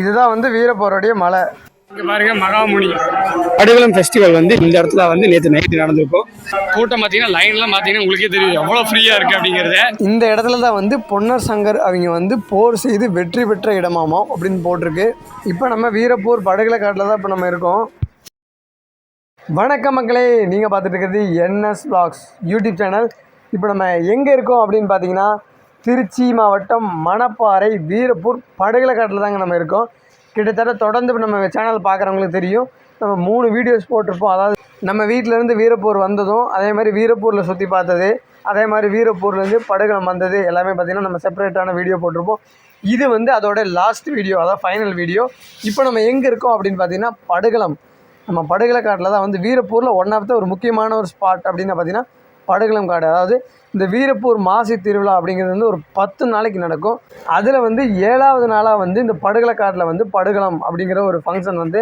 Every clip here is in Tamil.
இதுதான் வந்து வீரப்போருடைய மலை. இங்க பாருங்க மகாமுனி. படுகளம் ஃபெஸ்டிவல் வந்து இந்த இடத்துல வந்து நேற்று நைட்டு நடந்திருக்கும். கூட்டம் பார்த்தீங்கன்னா லைன்லாம் பார்த்தீங்கன்னா உங்களுக்கே தெரியும். எவ்வளோ ஃப்ரீயாக இருக்குது அப்படிங்கிறத. இந்த இடத்துல தான் வந்து பொன்னர் சங்கர் அவங்க வந்து போர் செய்து வெற்றி பெற்ற இடமாமா அப்படின்னு போட்டிருக்கு. இப்போ நம்ம வீரப்பூர் படுகலை காட்டில் தான் இப்போ நம்ம இருக்கோம். வணக்கம் மக்களே நீங்கள் பார்த்துட்டு இருக்கிறது என்எஸ் vlogs யூடியூப் சேனல் இப்போ நம்ம எங்கே இருக்கோம் அப்படின்னு பார்த்தீங்கன்னா திருச்சி மாவட்டம் மணப்பாறை வீரப்பூர் படுகலக்காட்டில் தாங்க நம்ம இருக்கோம். கிட்டத்தட்ட தொடர்ந்து இப்போ நம்ம சேனல் பார்க்குறவங்களுக்கு தெரியும். நம்ம மூணு வீடியோஸ் போட்டிருப்போம். அதாவது நம்ம வீட்டிலேருந்து வீரப்பூர் வந்ததும் அதே மாதிரி வீரப்பூரில் சுற்றி பார்த்தது அதே மாதிரி வீரப்பூர்லேருந்து படுகலம் வந்தது எல்லாமே பார்த்திங்கன்னா நம்ம செப்பரேட்டான வீடியோ போட்டிருப்போம். இது வந்து அதோட லாஸ்ட் வீடியோ அதாவது ஃபைனல் வீடியோ இப்போ நம்ம எங்கே இருக்கோம் அப்படின்னு பார்த்திங்கன்னா படுகலம். நம்ம படுகள காட்டில் தான் வந்து வீரப்பூரில் ஒன் ஆஃப் த ஒரு முக்கியமான ஒரு ஸ்பாட் அப்படின்னு பார்த்தீங்கன்னா படுகளம் காடு. அதாவது இந்த வீரப்பூர் மாசி திருவிழா அப்படிங்கிறது வந்து ஒரு பத்து நாளைக்கு நடக்கும். அதில் வந்து ஏழாவது நாளாக வந்து இந்த படுகலக்காட்டில் காட்டில் வந்து படுகளம் அப்படிங்கிற ஒரு ஃபங்க்ஷன் வந்து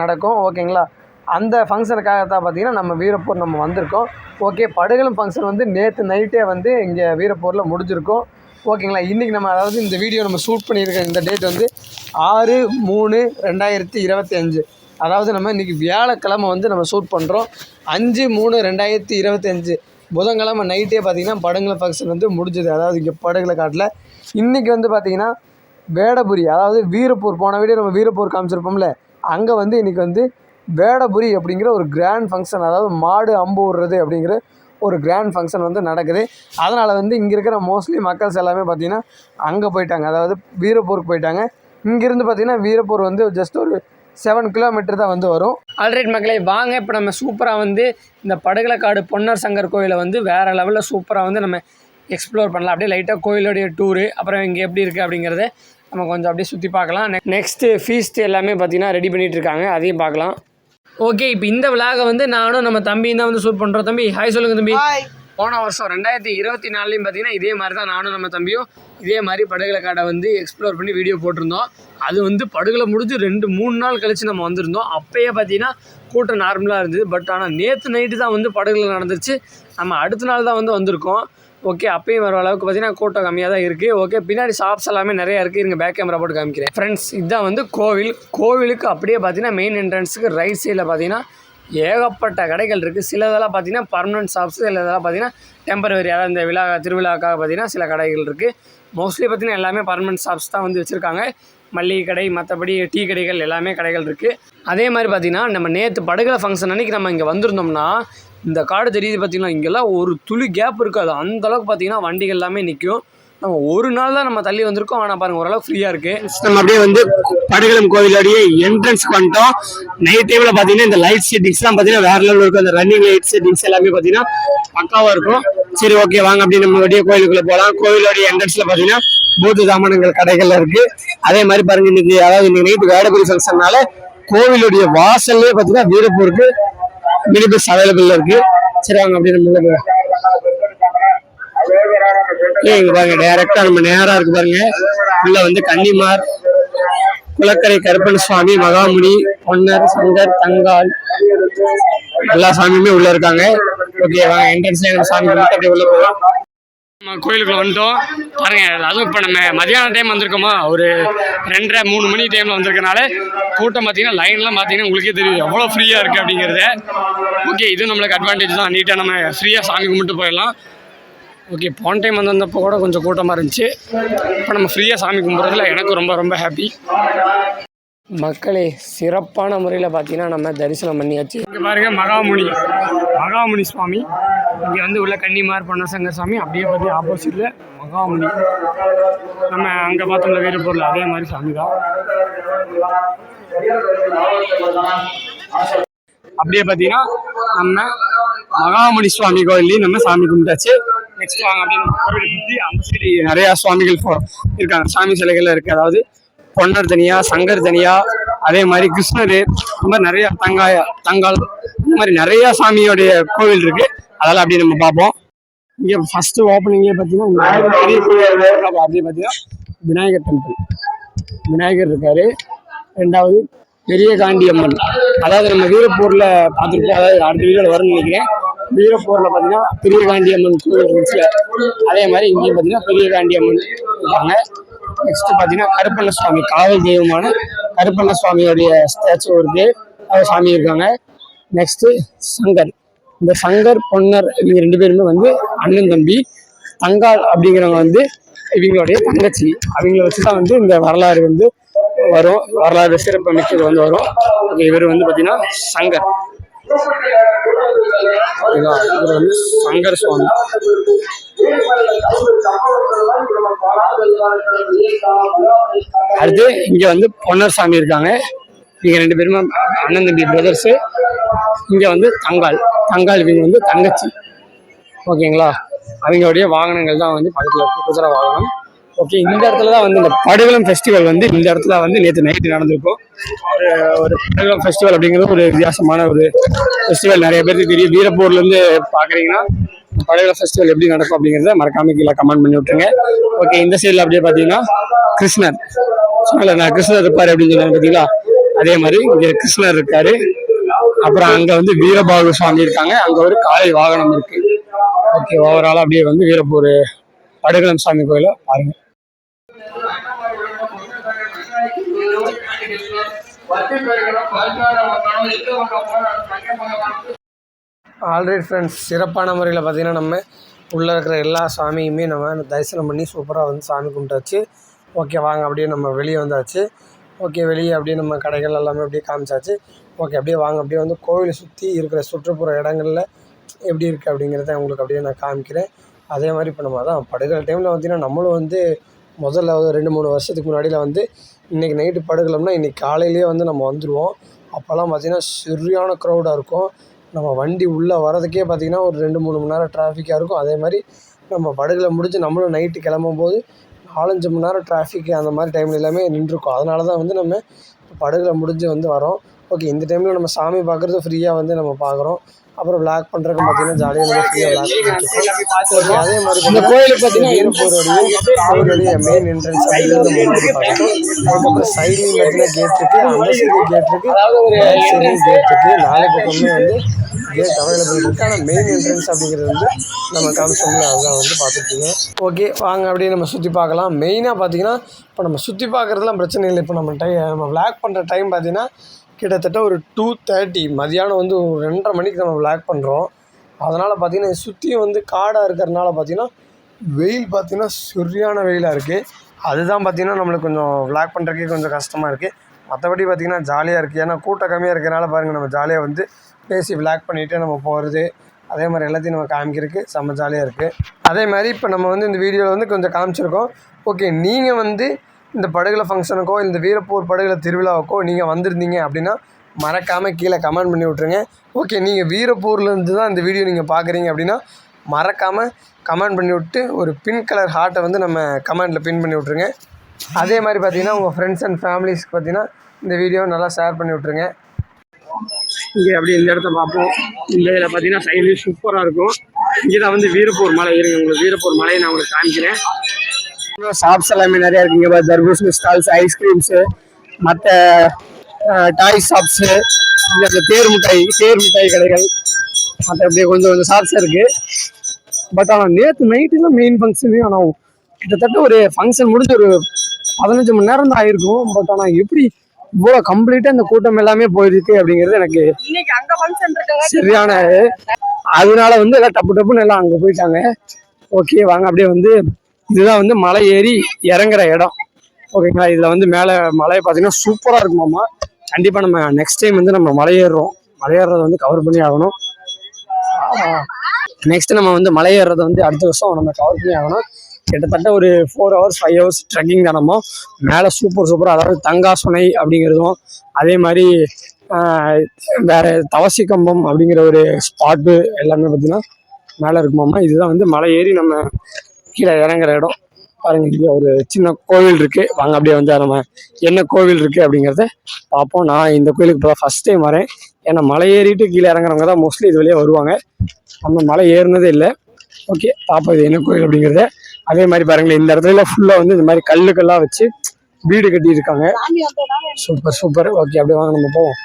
நடக்கும். ஓகேங்களா? அந்த ஃபங்க்ஷனுக்காக தான் பார்த்தீங்கன்னா நம்ம வீரப்பூர் நம்ம வந்திருக்கோம். ஓகே படுகளம் ஃபங்க்ஷன் வந்து நேற்று நைட்டே வந்து இங்கே வீரப்பூரில் முடிஞ்சிருக்கும். ஓகேங்களா? இன்றைக்கி நம்ம அதாவது இந்த வீடியோ நம்ம ஷூட் பண்ணியிருக்க இந்த டேட் வந்து ஆறு மூணு ரெண்டாயிரத்தி இருபத்தி அஞ்சு அதாவது நம்ம இன்றைக்கி வியாழக்கிழமை வந்து நம்ம ஷூட் பண்ணுறோம் அஞ்சு மூணு ரெண்டாயிரத்தி இருபத்தஞ்சு. புதன்கிழமை நைட்டே பார்த்தீங்கன்னா படங்களை ஃபங்க்ஷன் வந்து முடிஞ்சது. அதாவது இங்கே படங்களை காட்டில். இன்றைக்கி வந்து பார்த்திங்கன்னா வேடபுரி அதாவது வீரப்பூர் போன வீடியோ நம்ம வீரப்பூர் காமிச்சிருப்போம்ல அங்கே வந்து இன்றைக்கி வந்து வேடபுரி அப்படிங்கிற ஒரு கிராண்ட் ஃபங்க்ஷன் அதாவது மாடு அம்பு விடுறது அப்படிங்கிற ஒரு கிராண்ட் ஃபங்க்ஷன் வந்து நடக்குது. அதனால் வந்து இங்கே இருக்கிற மோஸ்ட்லி மக்கள்ஸ் எல்லாமே பார்த்திங்கன்னா அங்கே போயிட்டாங்க. அதாவது வீரப்பூருக்கு போயிட்டாங்க. இங்கேருந்து பார்த்திங்கன்னா வீரப்பூர் வந்து ஜஸ்ட் ஒரு செவன் கிலோமீட்டர் தான் வந்து வரும். ஆல்ரைட் மக்களே வாங்க. இப்போ நம்ம சூப்பராக வந்து இந்த படுகளக்காடு பொன்னர் சங்கர் கோயிலை வந்து வேறு லெவலில் சூப்பராக வந்து நம்ம எக்ஸ்ப்ளோர் பண்ணலாம். அப்படியே லைட்டாக கோயிலுடைய டூரு அப்புறம் இங்கே எப்படி இருக்குது அப்படிங்கிறத நம்ம கொஞ்சம் அப்படியே சுற்றி பார்க்கலாம். நெக்ஸ்ட்டு ஃபீஸ்ட் எல்லாமே பார்த்திங்கன்னா ரெடி பண்ணிகிட்டு இருக்காங்க. அதையும் பார்க்கலாம். ஓகே இப்போ இந்த விழாவை வந்து நானும் நம்ம தம்பியும் தான் வந்து ஷூட் பண்ணுறோம் தம்பி ஹாய் சொல்லுங்கள் தம்பி. போன வருஷம் ரெண்டாயிரத்தி இருபத்தி நாலுலையும் பார்த்தீங்கன்னா இதே மாதிரி தான் நானும் நம்ம தம்பியும் இதே மாதிரி படுகலை காடை வந்து எக்ஸ்ப்ளோர் பண்ணி வீடியோ போட்டிருந்தோம். அது வந்து படுகலை முடிஞ்சு ரெண்டு மூணு நாள் கழித்து நம்ம வந்திருந்தோம். அப்போயே பார்த்தீங்கன்னா கூட்டம் நார்மலாக இருந்தது. பட் ஆனால் நேற்று நைட்டு தான் வந்து படுகலை நடந்துச்சு நம்ம அடுத்த நாள் தான் வந்து வந்திருக்கோம். ஓகே அப்பயும் வர அளவுக்கு பார்த்தீங்கன்னா கூட்டம் கம்மியாக தான் இருக்குது ஓகே பின்னாடி ஷாப்ஸ் எல்லாமே நிறையா இருக்குது இருங்க பேக் கேமரா போட்டு காமிக்கிறேன். ஃப்ரெண்ட்ஸ் இதுதான் வந்து கோவில். கோவிலுக்கு அப்படியே பார்த்தீங்கன்னா மெயின் என்ட்ரன்ஸுக்கு ரைட் சைடில் பார்த்தீங்கன்னா ஏகப்பட்ட கடைகள் இருக்குது சில இதெல்லாம் பார்த்தீங்கன்னா பர்மனன்ட் ஷாப்ஸ் சிலதெல்லாம் பார்த்தீங்கன்னா டெம்பரவரி அதாவது இந்த விழா திருவிழாக்காக பார்த்தீங்கன்னா சில கடைகள் இருக்குது மோஸ்ட்லி பார்த்தீங்கன்னா எல்லாமே பர்மனன்ட் ஷாப்ஸ் தான் வந்து வச்சுருக்காங்க. மல்லிகை கடை மற்றபடி டீ கடைகள் எல்லாமே கடைகள் இருக்குது அதே மாதிரி பார்த்தீங்கன்னா நம்ம நேற்று படுகலை ஃபங்க்ஷன் அன்றைக்கி நம்ம இங்கே வந்திருந்தோம்னா இந்த காடு தெரியுது பார்த்தீங்கன்னா இங்கெல்லாம் ஒரு துளி கேப் இருக்காது அந்தளவுக்கு பார்த்தீங்கன்னா வண்டிகள் எல்லாமே நிற்கும் நம்ம ஒரு நாள் தான் நம்ம தள்ளி வந்திருக்கோம். ஆனால் பாருங்க ஓரளவு ஃப்ரீயாக இருக்குது நம்ம அப்படியே வந்து படுகளம் கோவிலோடைய என்ட்ரன்ஸ் பண்ணிட்டோம். நைட் டைமில் பார்த்தீங்கன்னா இந்த லைட் செட்டிங்ஸ்லாம் பார்த்தீங்கன்னா வேற லெவலில் இருக்கும். அந்த ரன்னிங் லைட் செட்டிங்ஸ் எல்லாமே பார்த்தீங்கன்னா பக்காவாக இருக்கும். சரி ஓகே வாங்க அப்படி நம்ம அப்படியே கோயிலுக்குள்ள போகலாம் கோவிலோடைய என்ட்ரன்ஸில் பார்த்தீங்கன்னா பூத்த சாமானங்கள் கடைகள்ல இருக்கு. அதே மாதிரி பாருங்க இன்னைக்கு அதாவது இன்னைக்கு நைட்டு வேடபுரி ஃபங்க்ஷன்னால கோவிலுடைய வாசல்லே பார்த்தீங்கன்னா வீரப்பூருக்கு மினி பஸ் அவைலபிள் இருக்கு. சரி வாங்க அப்படி நம்ம இங்க பாருங்க டைரக்டா நம்ம நேரா இருக்கு பாருங்க. உள்ள வந்து கன்னிமார் குளக்கரை கருப்பன் சுவாமி மகாமுனி பொன்னர் சங்கர் தங்கால் எல்லா சாமியுமே உள்ள இருக்காங்க. ஓகே வாங்க என்ட்ரன்ஸ்ல சாமி கும்பிட்டு அப்படியே உள்ள போகலாம் நம்ம கோயிலுக்குள்ள வந்துட்டோம். பாருங்க அதுவும் இப்போ நம்ம மதியான டைம் வந்திருக்கோமா? ஒரு ரெண்டரை மூணு மணி டைமில் வந்திருக்கனால கூட்டம் பார்த்தீங்கன்னா லைன்லாம் பார்த்தீங்கன்னா உங்களுக்கே தெரியும். எவ்வளோ ஃப்ரீயாக இருக்குது அப்படிங்கிறத. ஓகே இது நம்மளுக்கு அட்வான்டேஜ் தான். நீட்டாக நம்ம ஃப்ரீயாக சாமி கும்பிட்டு போயிடலாம். ஓகே போன டைம் வந்திருந்தப்போ கூட கொஞ்சம் கூட்டமாக இருந்துச்சு. இப்போ நம்ம ஃப்ரீயாக சாமி கும்பிட்றதுல எனக்கு ரொம்ப ரொம்ப ஹாப்பி மக்களே சிறப்பான முறையில் பார்த்தீங்கன்னா நம்ம தரிசனம் பண்ணியாச்சு. இங்கே பாருங்க மகாமுனி. மகாமுனி சுவாமி. இங்கே வந்து உள்ள கன்னிமார் பொன்னசங்கர் சாமி அப்படியே பார்த்து ஆப்போசிட்டில் மகாமுனி. நம்ம அங்கே பார்த்தோம்ல வீரப்பூரில் அதே மாதிரி சாமி தான். அப்படியே பார்த்தீங்கன்னா நம்ம மகாமுனி சுவாமி கோயிலையும் நம்ம சாமி கும்பிட்டாச்சு. நெக்ஸ்ட் வாங்க அப்படின்னு சுற்றி அந்த சைடு நிறையா சுவாமிகள் இருக்காங்க. சாமி சிலைகள் இருக்குது அதாவது பொன்னர் தனியா சங்கர் தனியா அதே மாதிரி கிருஷ்ணர் இந்த மாதிரி நிறைய தங்காய தங்கால் இந்த மாதிரி நிறைய சாமியோடைய கோவில் இருக்கு. அதெல்லாம் அப்படியே நம்ம பார்ப்போம். இங்கே ஃபர்ஸ்ட் ஓப்பனிங்கே பார்த்தீங்கன்னா பெரிய அப்படியே பார்த்தீங்கன்னா விநாயகர் டெம்பிள் விநாயகர் இருக்காரு. ரெண்டாவது பெரிய காண்டி அம்மன். அதாவது நம்ம வீரப்பூர்ல பார்த்துருக்கோம். அதாவது அடுத்த வீடியோவில் வரும்னு நினைக்கிறேன். வீரப்பூர்ல பார்த்தீங்கன்னா பெரிய காண்டி அம்மன் கோவில் இருந்துச்சு. அதே மாதிரி இங்கேயும் பார்த்தீங்கன்னா பெரிய காண்டி அம்மன் இருக்காங்க. நெக்ஸ்ட் பார்த்தீங்கன்னா கருப்பண்ண சுவாமி காவல் தெய்வமான கருப்பண்ண சுவாமியோடைய ஸ்டாச்சு இருக்கு. அவர் சாமி இருக்காங்க. நெக்ஸ்ட் சங்கர். இந்த சங்கர் பொன்னர் இவங்க ரெண்டு பேருமே வந்து அண்ணன் தம்பி. தங்காள் அப்படிங்கிறவங்க வந்து இவங்களுடைய தங்கச்சி. அவங்கள வச்சு தான் வந்து இந்த வரலாறு வந்து வரும். வரலாறு சிறப்பு மிக்கது வந்து வரும். இவர் வந்து பார்த்தீங்கன்னா சங்கர். ஓகேங்களா? இவர் வந்து சங்கர் சுவாமி. அடுத்து இங்கே வந்து பொன்னர் சாமி இருக்காங்க. இங்கே ரெண்டு பேருமே அண்ணன் தம்பி பிரதர்ஸு இங்கே வந்து தங்கால் தங்கால் இவங்க வந்து தங்கச்சி. ஓகேங்களா? அவங்களுடைய வாகனங்கள் தான் வந்து பக்கத்தில் இருக்கு. குதிரை வாகனம். ஓகே இந்த இடத்துல தான் வந்து இந்த படுகளம் ஃபெஸ்டிவல் வந்து இந்த இடத்துல வந்து நேற்று நைட்டு நடந்திருக்கும். ஒரு ஒரு படுகளம் ஃபெஸ்டிவல் அப்படிங்கிறது ஒரு வித்தியாசமான ஒரு ஃபெஸ்டிவல் நிறைய பேருக்கு தெரியும். வீரப்பூர்லேருந்து பார்க்குறீங்கன்னா படுகளம் ஃபெஸ்டிவல் எப்படி நடக்கும் அப்படிங்கிறத மறக்காம கீழே கமெண்ட் பண்ணி விட்டுருங்க. ஓகே இந்த சைடில் அப்படியே பார்த்தீங்கன்னா கிருஷ்ணர். சொன்னல நான் கிருஷ்ணர் இருப்பார் அப்படின்னு சொன்னேன் பார்த்தீங்களா? அதே மாதிரி இங்கே கிருஷ்ணர் இருக்காரு. அப்புறம் அங்கே வந்து வீரபாகு சுவாமி இருக்காங்க. அங்கே ஒரு காலை வாகனம் இருக்குது ஓகே ஓவராலாக அப்படியே வந்து வீரப்பூர் படுகளம் சாமி கோயில ஆல்ரெடி ஃப்ரெண்ட்ஸ் சிறப்பான முறையில் பார்த்தீங்கன்னா நம்ம உள்ளே இருக்கிற எல்லா சாமியுமே நம்ம தரிசனம் பண்ணி சூப்பராக வந்து சாமி கும்பிட்டாச்சு. ஓகே வாங்க அப்படியே நம்ம வெளியே வந்தாச்சு. ஓகே வெளியே அப்படியே நம்ம கடைகள் எல்லாமே அப்படியே காமிச்சாச்சு. ஓகே அப்படியே வாங்க அப்படியே வந்து கோவிலை சுற்றி இருக்கிற சுற்றுப்புற இடங்களில் எப்படி இருக்குது அப்படிங்கிறத உங்களுக்கு அப்படியே நான் காமிக்கிறேன். அதே மாதிரி இப்போ நம்ம அதான் படுகிற டைமில் பார்த்திங்கன்னா நம்மளும் வந்து முதல்ல ஒரு ரெண்டு மூணு வருஷத்துக்கு முன்னாடியில் வந்து இன்றைக்கி நைட்டு படுக்கலம்னா இன்றைக்கி காலையிலேயே வந்து நம்ம வந்துடுவோம் அப்போல்லாம் பார்த்திங்கன்னா சரியான க்ரௌடாக இருக்கும். நம்ம வண்டி உள்ளே வரதுக்கே பார்த்தீங்கன்னா ஒரு ரெண்டு மூணு மணி நேரம் டிராஃபிக்காக இருக்கும். அதே மாதிரி நம்ம படகுல முடிஞ்சு நம்மளும் நைட்டு கிளம்பும் போது நாலஞ்சு மணி நேரம் டிராஃபிக் அந்த மாதிரி டைம்ல எல்லாமே நின்றுருக்கும். அதனால தான் வந்து நம்ம படகுல முடிஞ்சு வந்து வரோம். ஓகே இந்த டைமில் நம்ம சாமி பார்க்குறது ஃப்ரீயாக வந்து நம்ம பார்க்குறோம் அப்புறம் விளாக் பண்ணுறதுக்கு பார்த்தீங்கன்னா ஜாலியாக நம்ம ஃப்ரீயாக ஓகே அதே மாதிரி இந்த கோயிலுக்கு பார்த்தீங்கன்னா வீரப்பூருடைய கோயிலுடைய மெயின் என்ட்ரன்ஸ் அப்படிங்கிறது நம்ம பார்த்தோம் அதுக்கப்புறம் சைட்லையும் பார்த்தீங்கன்னா கேட் இருக்குது அந்த சைடு கேட் இருக்குது பேக் கேட் இருக்குது நாலு பக்கமே வந்து கேட் அவைலபிள் இருக்குது ஆனால் மெயின் என்ட்ரன்ஸ் அப்படிங்கிறது வந்து நம்ம காமிச்சோம்ல அதுதான் வந்து பார்த்துருக்கீங்க ஓகே வாங்க அப்படியே நம்ம சுற்றி பார்க்கலாம். மெயினாக பார்த்தீங்கன்னா இப்போ நம்ம சுற்றி பார்க்குறதுலாம் பிரச்சனை இல்லை. இப்போ நம்ம டை நம்ம விளாக் பண்ணுற டைம் பார்த்தீங்கன்னா கிட்டத்தட்ட ஒரு டூ தேர்ட்டி மதியானம் வந்து ஒரு ரெண்டரை மணிக்கு நம்ம வ்ளாக் பண்ணுறோம் அதனால் பார்த்தீங்கன்னா சுற்றியும் வந்து காடாக இருக்கிறதுனால பார்த்தீங்கன்னா வெயில் பார்த்தீங்கன்னா சரியான வெயிலாக இருக்குது அதுதான் பார்த்தீங்கன்னா நம்மளுக்கு கொஞ்சம் வ்ளாக் பண்ணுறதுக்கே கொஞ்சம் கஷ்டமாக இருக்குது மற்றபடி பார்த்தீங்கன்னா ஜாலியாக இருக்குது ஏன்னா கூட்டம் கம்மியாக இருக்கிறனால பாருங்கள் நம்ம ஜாலியாக வந்து பேசி விளாக் பண்ணிவிட்டு நம்ம போகிறது அதே மாதிரி எல்லாத்தையும் நம்ம காமிக்கிறதுக்கு செம்ம ஜாலியாக இருக்குது அதே மாதிரி இப்போ நம்ம வந்து இந்த வீடியோவில் வந்து கொஞ்சம் காமிச்சிருக்கோம். ஓகே நீங்கள் வந்து இந்த படுகலை ஃபங்க்ஷனுக்கோ இந்த வீரப்பூர் படுகலை திருவிழாவுக்கோ நீங்கள் வந்திருந்தீங்க அப்படின்னா மறக்காமல் கீழே கமெண்ட் பண்ணி விட்ருங்க ஓகே நீங்கள் வீரப்பூர்லேருந்து தான் இந்த வீடியோ நீங்கள் பார்க்குறீங்க அப்படின்னா மறக்காமல் கமெண்ட் பண்ணி விட்டு ஒரு பிங்க் கலர் ஹார்ட்டை வந்து நம்ம கமெண்டில் பின் பண்ணி விட்ருங்க அதே மாதிரி பார்த்தீங்கன்னா உங்கள் ஃப்ரெண்ட்ஸ் அண்ட் ஃபேமிலிஸ்க்கு பார்த்தீங்கன்னா இந்த வீடியோ நல்லா ஷேர் பண்ணி விட்ருங்க இங்கே அப்படி இந்த இடத்த பார்ப்போம். இந்த இதில் பார்த்தீங்கன்னா சைடு சூப்பராக இருக்கும். இங்கே தான் வந்து வீரப்பூர் மலை இருங்க உங்களுக்கு வீரப்பூர் மலையை நான் உங்களுக்கு காமிக்கிறேன். ஷாப்ஸ் எல்லாமே நிறையா இருக்குங்க தர்பூசணி ஸ்டால்ஸ் ஐஸ்கிரீம்ஸு மற்ற டாய் ஷாப்ஸு இங்கே அந்த தேர் மிட்டாய் தேர் மிட்டாய் கடைகள் மற்ற அப்படியே கொஞ்சம் கொஞ்சம் ஷாப்ஸ் இருக்குது பட் ஆனால் நேற்று நைட்டுலாம் மெயின் ஃபங்க்ஷனு ஆனால் கிட்டத்தட்ட ஒரு ஃபங்க்ஷன் முடிஞ்சு ஒரு பதினஞ்சு மணி நேரம் தான் ஆயிருக்கும். பட் ஆனால் எப்படி இவ்வளோ கம்ப்ளீட்டாக இந்த கூட்டம் எல்லாமே போயிருக்கு அப்படிங்கிறது எனக்கு சரியான அதனால வந்து எல்லாம் டப்பு டப்புன்னு எல்லாம் அங்கே போயிட்டாங்க. ஓகே வாங்க அப்படியே வந்து இதுதான் வந்து மலை ஏறி இறங்குற இடம். ஓகேங்களா இதில் வந்து மேலே மலையை பார்த்தீங்கன்னா சூப்பராக இருக்குமாம்மா கண்டிப்பாக நம்ம நெக்ஸ்ட் டைம் வந்து நம்ம மலை ஏறுறோம். வந்து கவர் பண்ணி ஆகணும். நெக்ஸ்ட் நம்ம வந்து மலை வந்து அடுத்த வருஷம் நம்ம கவர் பண்ணி ஆகணும். கிட்டத்தட்ட ஒரு four hours five hours trekking தானமோ மேலே சூப்பர் சூப்பராக அதாவது தங்காசுனை அப்படிங்கிறதும் அதே மாதிரி வேறு வேற தவசி கம்பம் அப்படிங்கிற ஒரு ஸ்பாட்டு எல்லாமே பார்த்தீங்கன்னா மேலே இருக்குமாம்மா இதுதான் வந்து மலை ஏறி நம்ம கீழே இறங்குற இடம். பாருங்க இங்கே ஒரு சின்ன கோவில் இருக்குது வாங்க அப்படியே வந்து நம்ம என்ன கோவில் இருக்குது அப்படிங்கிறத பார்ப்போம். நான் இந்த கோயிலுக்கு இப்போ ஃபர்ஸ்ட் டைம் வரேன். ஏன்னா மலை ஏறிட்டு கீழே இறங்குறவங்க தான் மோஸ்ட்லி இது வழியாக வருவாங்க. நம்ம மலை ஏறினதே இல்லை. ஓகே பார்ப்போம் இது என்ன கோயில் அப்படிங்கிறத. அதே மாதிரி பாருங்களேன் இந்த இடத்துல ஃபுல்லாக வந்து இந்த மாதிரி கல்லுக்கெல்லாம் வச்சு வீடு கட்டியிருக்காங்க. சூப்பர் சூப்பர் ஓகே அப்படியே வாங்க நம்ம போவோம்.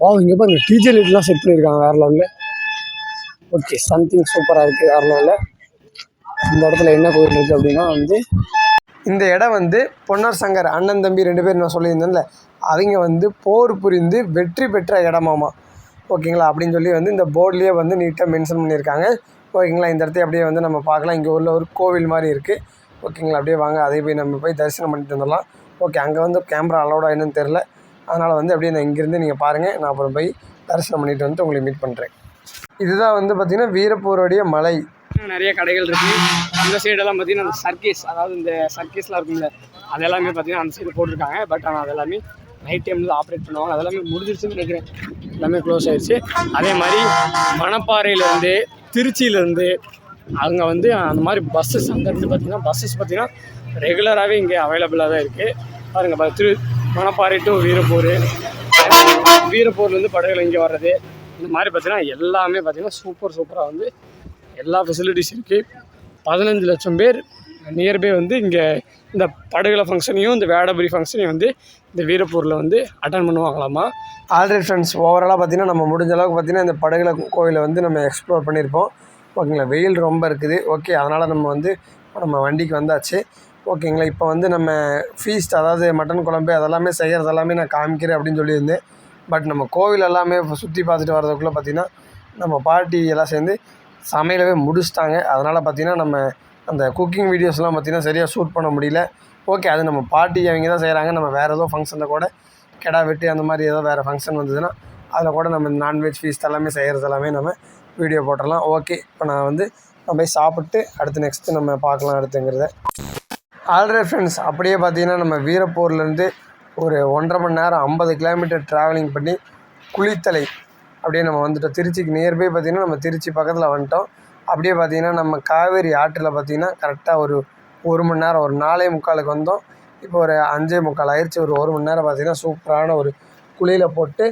வா இங்கே பாருங்க டீச்சர் லைட்லாம் செட் பண்ணியிருக்காங்க வேற லெவலில் ஓகே சம்திங் சூப்பராக இருக்குது வேற லெவலில் இந்த இடத்துல என்ன கோயில் இருக்குது அப்படின்னா வந்து இந்த இடம் வந்து பொன்னர் சங்கர் அண்ணன் தம்பி ரெண்டு பேர் நான் சொல்லியிருந்தேன்ல அவங்க வந்து போர் புரிந்து வெற்றி பெற்ற இடமாமா. ஓகேங்களா? அப்படின்னு சொல்லி வந்து இந்த போர்ட்லேயே வந்து நீட்டாக மென்ஷன் பண்ணியிருக்காங்க. ஓகேங்களா? இந்த இடத்தையும் அப்படியே வந்து நம்ம பார்க்கலாம். இங்கே உள்ள ஒரு கோவில் மாதிரி இருக்குது ஓகேங்களா? அப்படியே வாங்க. அதை போய் நம்ம போய் தரிசனம் பண்ணிட்டு வந்துடலாம். ஓகே அங்கே வந்து கேமரா அலோடா என்னன்னு தெரில அதனால் வந்து அப்படியே நான் இங்கேருந்து நீங்கள் பாருங்கள் நான் அப்புறம் போய் தரிசனம் பண்ணிட்டு வந்துட்டு உங்களை மீட் பண்ணுறேன் இதுதான் வந்து பார்த்திங்கன்னா வீரப்பூருடைய மலை. நிறைய கடைகள் இருக்கு. இந்த சைடெல்லாம் பார்த்தீங்கன்னா அந்த சர்க்கீஸ் அதாவது இந்த சர்க்கீஸ்லாம் இருக்கும்ல அதெல்லாமே பார்த்தீங்கன்னா அந்த சைடு போட்டிருக்காங்க. பட் ஆனால் அதெல்லாமே நைட் டைமில் ஆப்ரேட் பண்ணுவாங்க. அதெல்லாமே முடிஞ்சிருச்சுன்னு நினைக்கிறேன். எல்லாமே க்ளோஸ் ஆயிடுச்சு அதே மாதிரி மணப்பாறையிலேருந்து திருச்சியிலேருந்து அங்கே வந்து அந்த மாதிரி பஸ்ஸஸ் அங்கேருந்து பார்த்தீங்கன்னா பஸ்ஸஸ் பார்த்தீங்கன்னா ரெகுலராகவே இங்கே அவைலபிளாக தான் இருக்குது பாருங்கள் பா திரு மணப்பாறை டு வீரப்பூர் வீரப்பூர்லேருந்து படகுகள் இங்கே வர்றது. இந்த மாதிரி பார்த்தீங்கன்னா எல்லாமே பார்த்தீங்கன்னா சூப்பர் சூப்பராக வந்து எல்லா ஃபெசிலிட்டிஸ் இருக்குது பதினஞ்சு லட்சம் பேர் நியர்பை வந்து இங்கே இந்த படகுல ஃபங்க்ஷனையும் இந்த வேடபுரி ஃபங்க்ஷனையும் வந்து இந்த வீரப்பூரில் வந்து அட்டன் பண்ணுவாங்களாமா? ஆல்ரெடி ஃப்ரெண்ட்ஸ் ஓவராலாக பார்த்தீங்கன்னா நம்ம முடிஞ்ச அளவுக்கு பார்த்தீங்கன்னா இந்த படகுல கோயிலை வந்து நம்ம எக்ஸ்ப்ளோர் பண்ணியிருப்போம். ஓகேங்களா வெயில் ரொம்ப இருக்குது. ஓகே அதனால் நம்ம வந்து நம்ம வண்டிக்கு வந்தாச்சு. ஓகேங்களா இப்போ வந்து நம்ம ஃபீஸ்ட் அதாவது மட்டன் குழம்பு அதெல்லாமே செய்கிறது எல்லாமே நான் காமிக்கிறேன் அப்படின்னு சொல்லியிருந்தேன். பட் நம்ம கோவில் எல்லாமே சுற்றி பார்த்துட்டு வரதுக்குள்ளே பார்த்திங்கன்னா நம்ம பாட்டி எல்லாம் சேர்ந்து சமையலவே முடிச்சிட்டாங்க. அதனால் பார்த்திங்கன்னா நம்ம அந்த குக்கிங் வீடியோஸ்லாம் பார்த்திங்கன்னா சரியாக ஷூட் பண்ண முடியல. ஓகே அது நம்ம பாட்டி அவங்க தான் செய்கிறாங்க நம்ம வேறு ஏதோ ஃபங்க்ஷனில் கூட கெடா வெட்டி அந்த மாதிரி ஏதோ வேறு ஃபங்க்ஷன் வந்ததுன்னா அதில் கூட நம்ம நான்வெஜ் ஃபீஸ்ட் எல்லாமே செய்கிறது எல்லாமே நம்ம வீடியோ போட்டுடலாம் ஓகே இப்போ நான் வந்து நம்ம போய் சாப்பிட்டு அடுத்து நெக்ஸ்ட்டு நம்ம பார்க்கலாம் அடுத்துங்கிறத. ஆல்ரெடி ஃப்ரெண்ட்ஸ் அப்படியே பார்த்தீங்கன்னா நம்ம வீரப்பூர்லேருந்து ஒரு ஒன்றரை மணி நேரம் ஐம்பது கிலோமீட்டர் ட்ராவலிங் பண்ணி குளித்தலை அப்படியே நம்ம வந்துட்டோம். திருச்சிக்கு நியர்பை பார்த்திங்கன்னா நம்ம திருச்சி பக்கத்தில் வந்துட்டோம். அப்படியே பார்த்திங்கன்னா நம்ம காவேரி ஆற்றில் பார்த்திங்கன்னா கரெக்டாக ஒரு ஒரு மணி நேரம் ஒரு நாலே முக்காலுக்கு வந்தோம். இப்போ ஒரு அஞ்சே முக்கால் ஆயிடுச்சு ஒரு ஒரு மணி நேரம் பார்த்திங்கன்னா சூப்பரான ஒரு குளியில் போட்டு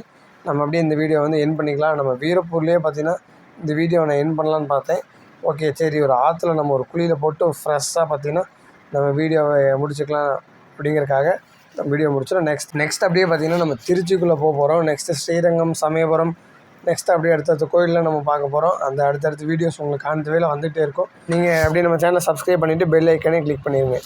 நம்ம அப்படியே இந்த வீடியோ வந்து என் பண்ணிக்கலாம். நம்ம வீரப்பூர்லேயே பார்த்திங்கன்னா இந்த வீடியோ நான் என் பண்ணலான்னு பார்த்தேன். ஓகே சரி ஒரு ஆற்றுல நம்ம ஒரு குழியில் போட்டு ஃப்ரெஷ்ஷாக பார்த்திங்கன்னா நம்ம வீடியோவை முடிச்சுக்கலாம் அப்படிங்கிறக்காக நம்ம வீடியோ முடிச்சிடும் நெக்ஸ்ட் நெக்ஸ்ட் அப்படியே பார்த்திங்கன்னா நம்ம திருச்சிக்குள்ளே போக போகிறோம் நெக்ஸ்ட்டு ஸ்ரீரங்கம் சமயபுரம் நெக்ஸ்ட் அப்படியே அடுத்தடுத்த கோயிலில் நம்ம பார்க்க போகிறோம் அந்த அடுத்தடுத்த வீடியோஸ் உங்களுக்கு காணத்தவேல வந்துகிட்டே இருக்கும். நீங்கள் அப்படியே நம்ம சேனலை சப்ஸ்கிரைப் பண்ணிவிட்டு பெல் ஐக்கனே கிளிக் பண்ணிடுங்க